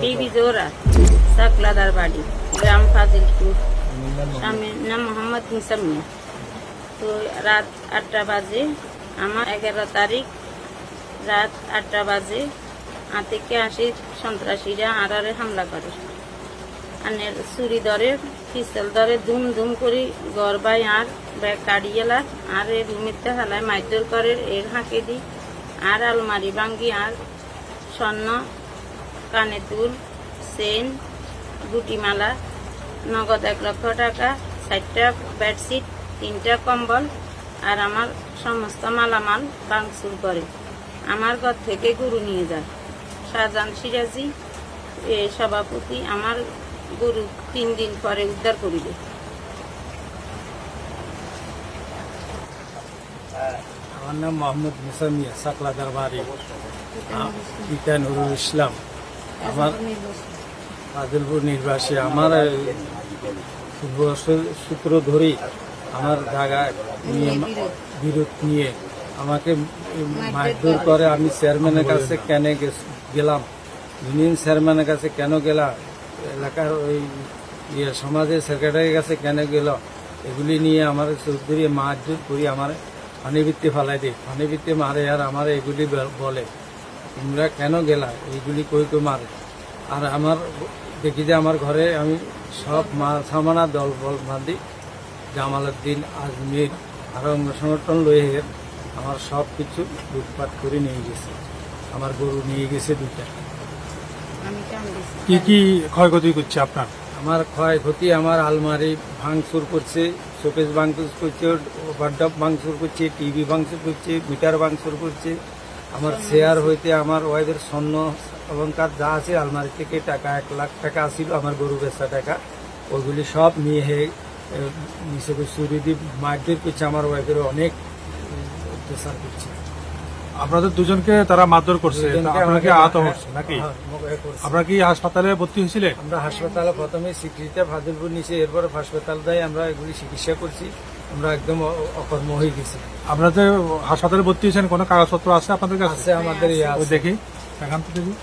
বিবি জোরা সাকলাদার বাড়ি গ্রাম ফাজিলপুর স্বামীর নাম মোহাম্মদ নিসাম তো রাত আটটা বাজে, আমার এগারো তারিখ, রাত আটটা বাজে, আতিকে আসি সন্ত্রাসীরা আড়ারে হামলা করে। আনের চুরি ধরে পিস্তল ধরে ধুম ধুম করে গড়বাই আর, ব্যাগ কাড়িয়েলা, আর এর রুমিতে হালায় মাইদর করে এর হাঁকে দিই আর আলমারি ভাঙ্গি, আর স্বর্ণ কানে দুল চেন গুটিমালা, নগদ এক লক্ষ টাকা, চারটা বেডশিট, তিনটা কম্বল আর আমার সমস্ত মালামাল ভাঙচুর করে। আমার ঘর থেকে গরু নিয়ে যায়। শাহজাহান সিরাজি সভাপতি, আমার গরু তিন দিন পরে উদ্ধার করিবে। আমার নাম মোহাম্মদ মুসামিয়া সাকলাদার বাড়ি পিতা নুরুল ইসলাম। আমার আদিলপুর নির্বাসী, আমার সূত্র ধরেই আমার জায়গা নিয়ে বিরোধ নিয়ে আমাকে মারধর করে। আমি চেয়ারম্যানের কাছে কেন গেলাম? ইউনিয়ন চেয়ারম্যানের কাছে কেন গেলাম এলাকার ওই ইয়ে সমাজের সেক্রেটারির কাছে কেন গেল? এগুলি নিয়ে আমার চৌধুরী মারধর করি, আমার পানিবৃত্তি ফালাই দিই পানিবৃত্তি মারে আর আমার এগুলি বলে। তোমরা কেন গেলা? এইগুলি কই কই মারে আর আমার দেখি যে আমার ঘরে আমি সব মা- সামানা দল বল বাঁধি জামালউদ্দিন আজমির আরও অঙ্গ সংগঠন লয়ে আমার সব কিছু লুটপাট করে নিয়ে গেছে। আমার গরু নিয়ে গেছে কাম কি কি ক্ষয়ক্ষতি করছে আপনার? আমার ক্ষয়ক্ষতি আমার আলমারি ভাঙচুর করছে শোকেস ভাঙচুর করছে ওভারডপ ভাঙচুর করছে টিভি ভাঙচুর করছে মিটার ভাঙচুর করছে আমার শেয়ার হইতে আমার ওয়াইফের স্বর্ণ অলঙ্কার যা আছে, আলমারি থেকে টাকা এক লাখ টাকা আসিল আমার গরু বেচা টাকা। ওইগুলি সব নিয়ে হে নিচে চুরি দিয়ে আমার ওয়াইফের অনেক অত্যাচার করছে। আপনাদের দুজনকে তারা মারধর করছে। তা দুজনকে আপনারা কি আহত হচ্ছে নাকি? হ্যাঁ, আপনারা কি হাসপাতালে ভর্তি হয়েছিলেন? আমরা হাসপাতালে প্রথমে স্বীকৃতি ফাজিলপুর নিচে এরপর হাসপাতাল দেয় আমরা এগুলি চিকিৎসা করছি। আমরা একদম অকর্ম হয়ে গেছি। আপনারা যে হাসপাতালে ভর্তি হয়েছেন কোনো কাগজপত্র আছে আপনাদের কাছে? আছে আমাদের ইয়ে দেখি দেখান তো দেখি।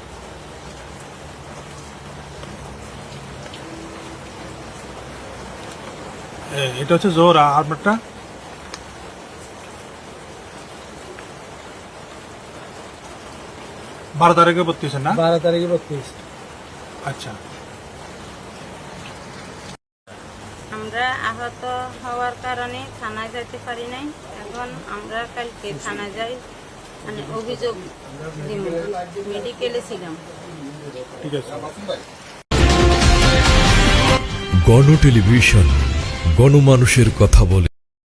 এটা হচ্ছে জোর আর আপনারটা বারো তারিখে ভর্তি হয়েছেন না? বারো তারিখে বত্রিশ। আচ্ছা। আমরা আহত হওয়ার কারণে থানায় যেতে পারি নাই। এখন আমরা কালকে থানায় যাই মানে অভিযোগ দিব। মেডিকেলে ছিলাম। ঠিক আছে। গণ টেলিভিশন গণমানুষের কথা বলে।